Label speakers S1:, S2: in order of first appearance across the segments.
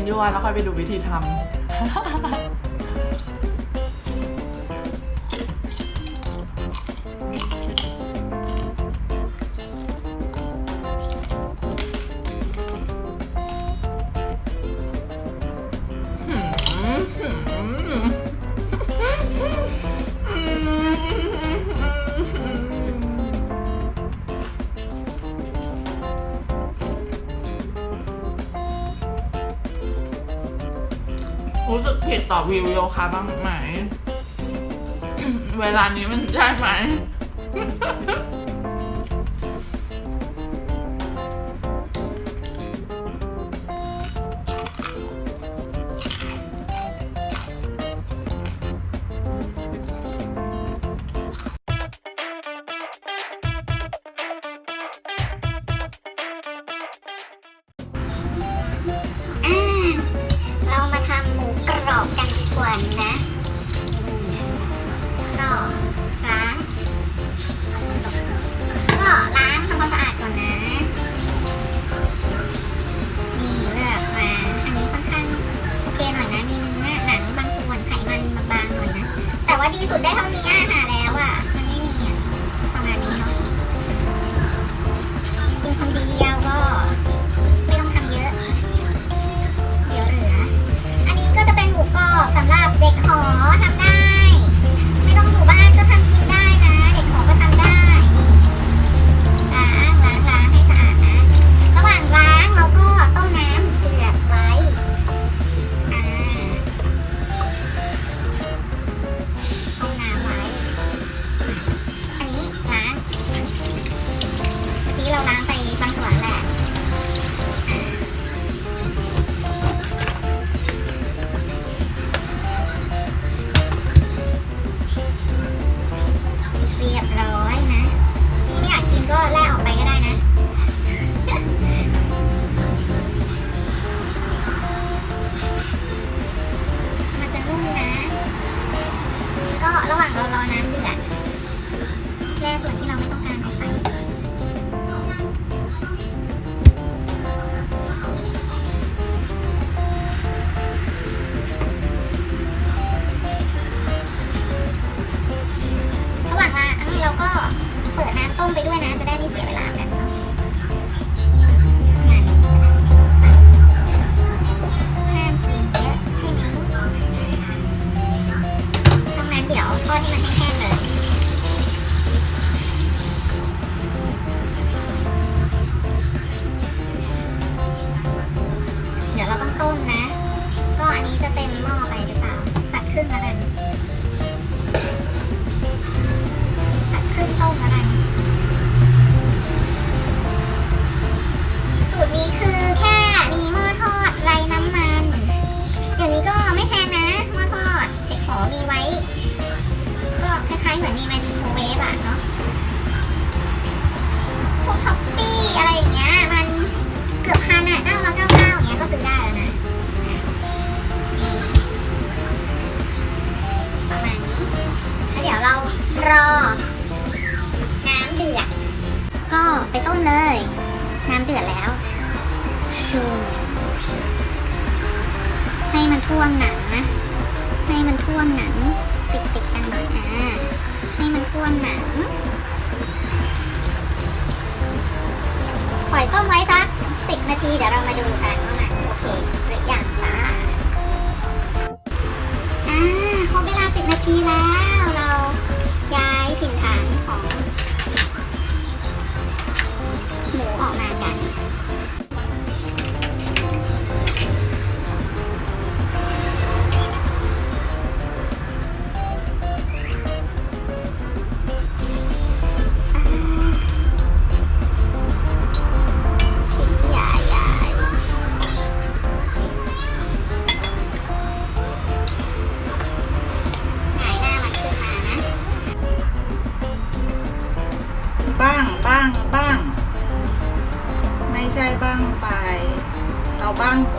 S1: นยั่วแล้วค่อยไปดูวิธีทำ รู้สึกผิดต่อวิวโยคะบ้างไหม เวลานี้มันใช่ไหม
S2: สุดได้เท่านี้ค่ะ ไปต้มเลย น้ำเดือดแล้วชูให้มันท่วมหนังนะ ให้มันท่วมหนัง ติดติดกันหน่อยอ่าให้มันท่วมหนังปล่อยต้มไว้สักสิบนาทีเดี๋ยวเรามาดูกันว่ามันโอเคหรือยังจ้าอ่าครบเวลาสิบนาทีแล้ว
S3: บ้างบ้างบ้าง ไม่ใช่บ้างไปเราบ้างโห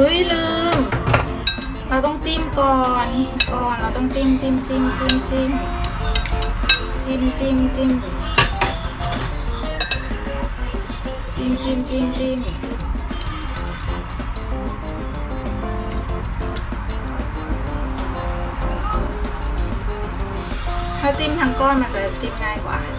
S3: ฮ้ยลืม เราต้องจิ้มก่อนก่อนเราต้องจิ้มจิ้มจิ้มจิ้มจิ้มจิ้มจิ้มจิ้มจิ้มจิ้มจิ้มจิ้มถ้าจิ้มทั้งก้อนมันจะจิ้มง่ายกว่า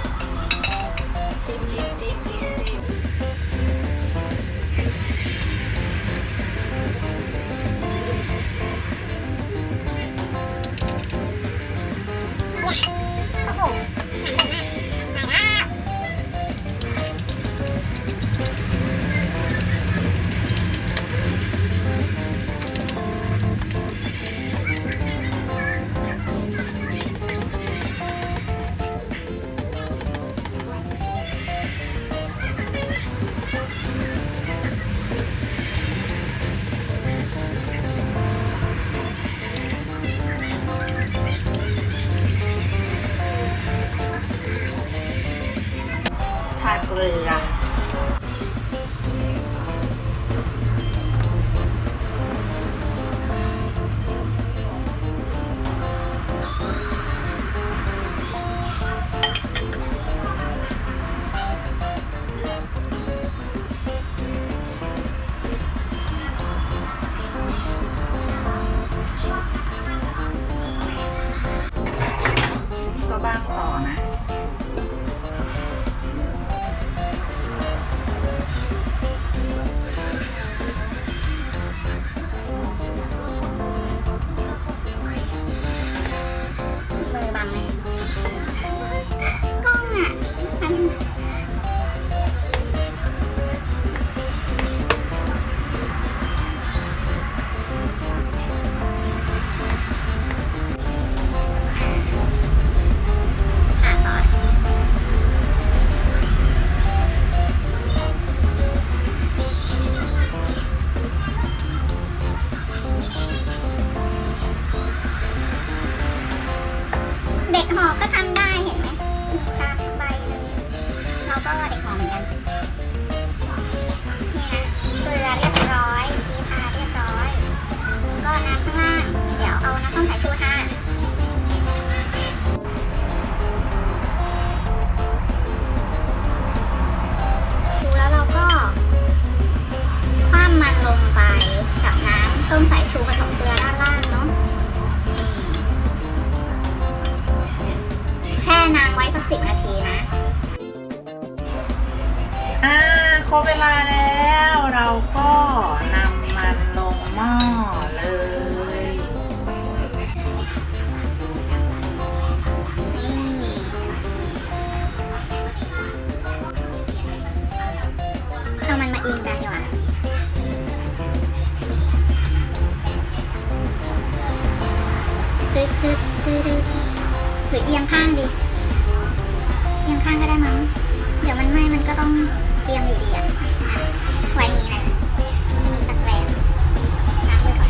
S2: ข้างดีเอียงข้างก็ได้มั้ง เดี๋ยวมันไหม้มันก็ต้องเอียงอยู่ดีอะไว้อย่างนี้นะมีตะแกรงล้างมือก่อน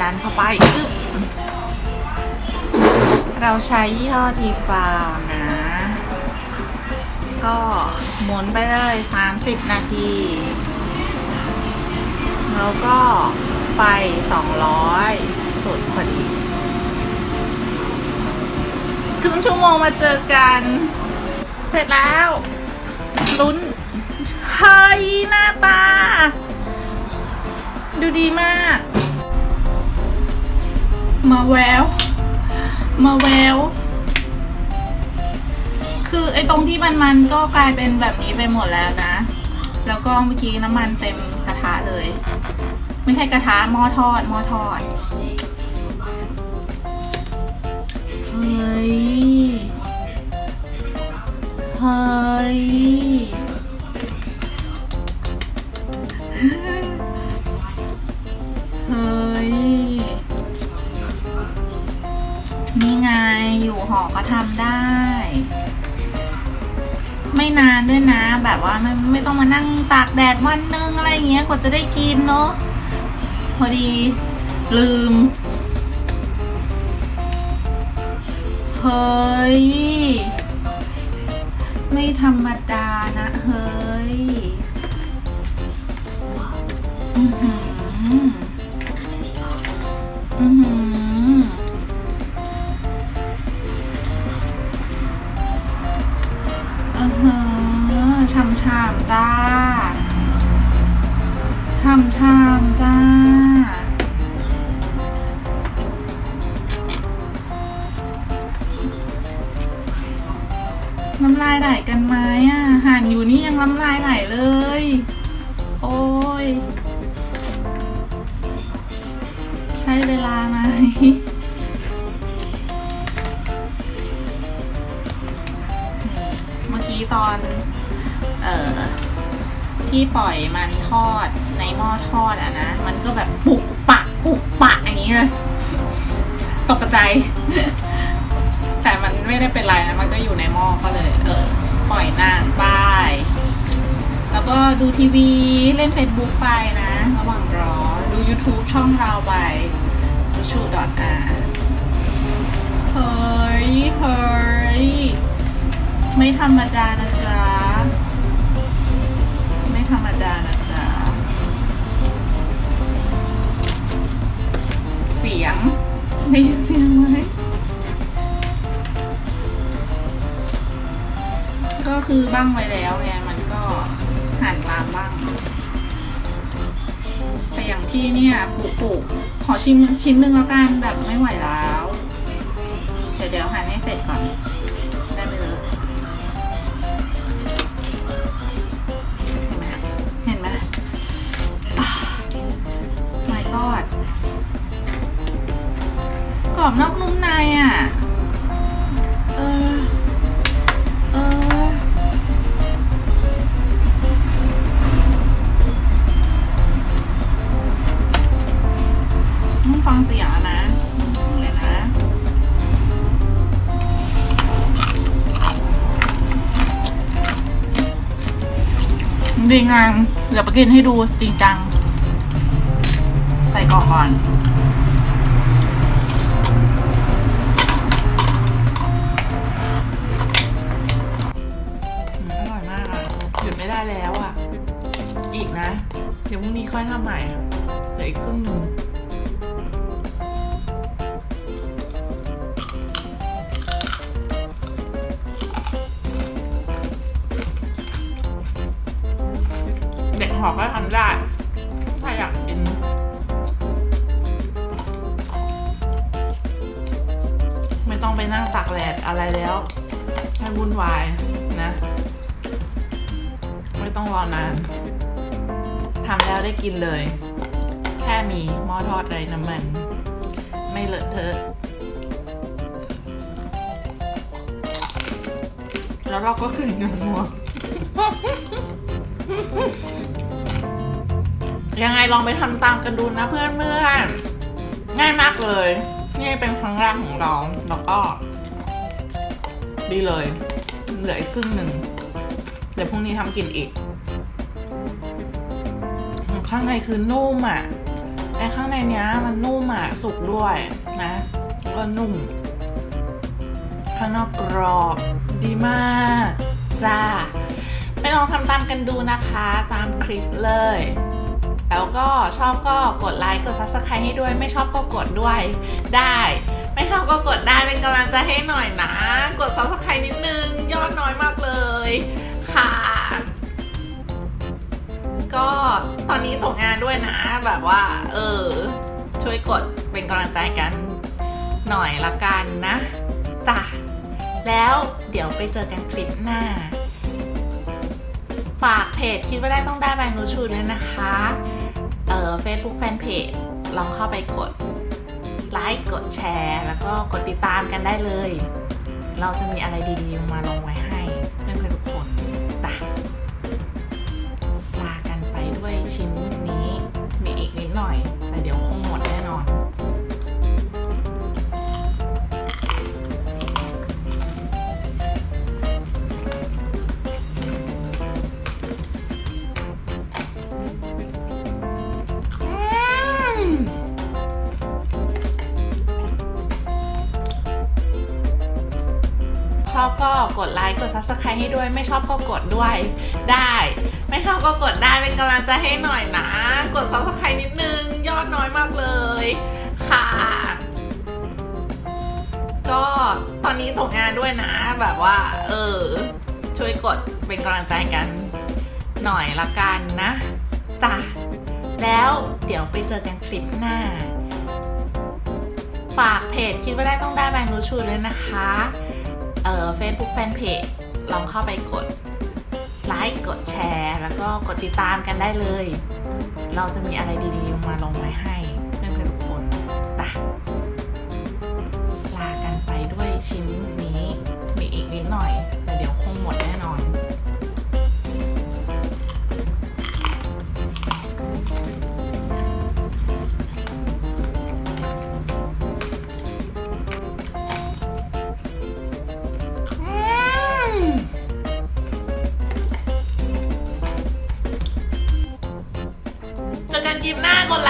S3: ดันเข้าไปอึ๊บเราใช้ยี่ห้อทีฟาวนะ ก็หมุนไปเลย 30 นาที แล้วก็ ไฟ 200 สุดพอดีครึ่งชั่วโมงมาเจอกัน เสร็จแล้วลุ้นเฮ้ยหน้าตา ดูดีมาก
S1: มาแวว มาแวว
S3: คือไอ้ตรงที่มันมันๆก็กลายเป็นแบบนี้ไปหมดแล้วนะ แล้วก็เมื่อกี้น้ำมันเต็มกระทะเลย ไม่ใช่กระทะหม้อทอดหม้อทอดเฮ้ยเฮ้ยเฮ้ยนี่ไงอยู่หอก็ทำได้ ไม่นานด้วยนะ แบบว่าไม่ไม่ต้องมานั่งตากแดดวันนึงอะไรอย่างเงี้ยกว่าจะได้กินเนาะ พอดีลืม เฮ้ย ไม่ธรรมดานะเฮ้ยอือหืออือหืออือหือช่ำช่ำๆจ้า ช่ำช่ำจ้า น้ำลายไหลกันไหมอะห่านอยู่นี่ยังน้ำลายไหลเลย โอ้ย ใช้เวลาไหมเมื่อกี้ตอน ที่ปล่อยมันทอดในหม้อทอดอะนะ มันก็แบบปุกปะปุกปะอย่างนี้เลยตกใจ แต่มันไม่ได้เป็นไรนะ มันก็อยู่ในหม้อก็เลย เออ ปล่อยนางไป แล้วก็ดูทีวีเล่น Facebook ไปนะ ระหว่างรอ ดู YouTube ช่องเราไปชูดอทอาเฮ้ยเฮ้ยไม่ธรรมดานะจ๊ะ ธรรมดานะจ๊ะ เสียงได้ยินเสียงไหมก็คือบ้างไว้แล้วไงมันก็หั่นลามบ้าง แต่อย่างที่เนี่ยปุกปุกขอชิมชิ้นหนึ่งแล้วกันแบบไม่ไหวแล้ว เดี๋ยวเดี๋ยวหั่นให้เสร็จก่อน รอบนอกนุ่มในอะ เออ เออ ต้องฟังเสียงแล้วนะเลยนะ ดีงามเดี๋ยวไปกินให้ดูจริงจัง ใส่กล่องก่อน ต้องไปนั่งตากแดดอะไรแล้วให้วุ่นวายนะ ไม่ต้องรอนานทำแล้วได้กินเลย แค่มีหม้อทอดไร้น้ำมัน ไม่เลอะเทอะแล้วเราก็ขึ้นเงินหัวยังไงลองไปทำตามกันดูนะเพื่อนเพื่อนง่ายมากเลย นี่เป็นครั้งแรกของเราแล้วก็ ดีเลย เหลืออีกครึ่งหนึ่ง เดี๋ยวพรุ่งนี้ทำกินอีก ข้างในคือนุ่มอะไอ้ข้างในเนี้ยมันนุ่มอะ สุกด้วยนะก็นุ่ม ข้างนอกกรอบ ดีมาก จ้าไปลองทำตามกันดูนะคะ ตามคลิปเลย แล้วก็ชอบก็กดไลค์กด subscribe ให้ด้วย ไม่ชอบก็กดด้วยได้ ไม่ชอบก็กดได้เป็นกำลังใจให้หน่อยนะ กด subscribe นิดนึง ยอดน้อยมากเลยค่ะ ก็ตอนนี้ตกงานด้วยนะ แบบว่า เออ ช่วยกดเป็นกำลังใจกันหน่อยละกันนะจ้ะแล้วเดี๋ยวไปเจอกันคลิปหน้า ฝากเพจคิดว่าได้ต้องได้แบนูชูด้วยนะคะ เฟซบุ๊กแฟนเพจลองเข้าไปกดไลค์กดแชร์ แล้วก็กดติดตามกันได้เลย เราจะมีอะไรดีๆมาลงไว้ให้ subscribe ให้ด้วยไม่ชอบก็กดด้วยได้ ไม่ชอบก็กดได้เป็นกำลังใจให้หน่อยนะ กด subscribe นิดนึง ยอดน้อยมากเลยค่ะ ก็ตอนนี้ตกงานด้วยนะ แบบว่า เออ ช่วยกดเป็นกำลังใจกันหน่อยละกันนะจ้ะแล้วเดี๋ยวไปเจอกันคลิปหน้า ฝากเพจคิดว่าได้ต้องได้แบนูชูด้วยนะคะ เอ่อ Facebook Fanpage ลองเข้าไปกดไลค์กดแชร์ แล้วก็กดติดตามกันได้เลย เราจะมีอะไรดีๆ มาลงไว้ให้เพื่อนๆทุกคนตะลากันไปด้วยชิ้น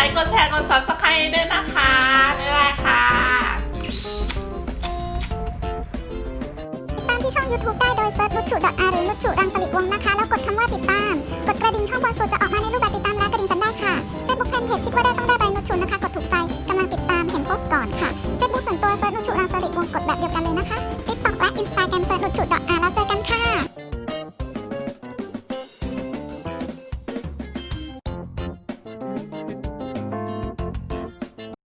S3: กดไลค์กดแชร์กด subscribe ด้วยนะคะ บ๊ายบายค่ะ
S1: ตามที่ช่อง YouTube ได้โดยเซิร์ชนุชชูดอาหรือนุชชูรังสลิดวงนะคะ แล้วกดคำว่าติดตาม กดกระดิ่งช่องบนสุดจะออกมาในรูปแบบติดตามและกระดิ่งสันได้ค่ะ Facebook Fanpage คิดว่าได้ต้องได้ใบนุชชูนะคะ กดถูกใจกำลังติดตามเห็นโพสต์ก่อนค่ะ Facebook ส่วนตัวเซิร์ชนุชชูรังสลิดวงกดแบบเดียวกันเลยนะคะ TikTok และ Instagram เซิร์ชนุชชูดอาแล้วเจอกันค่ะ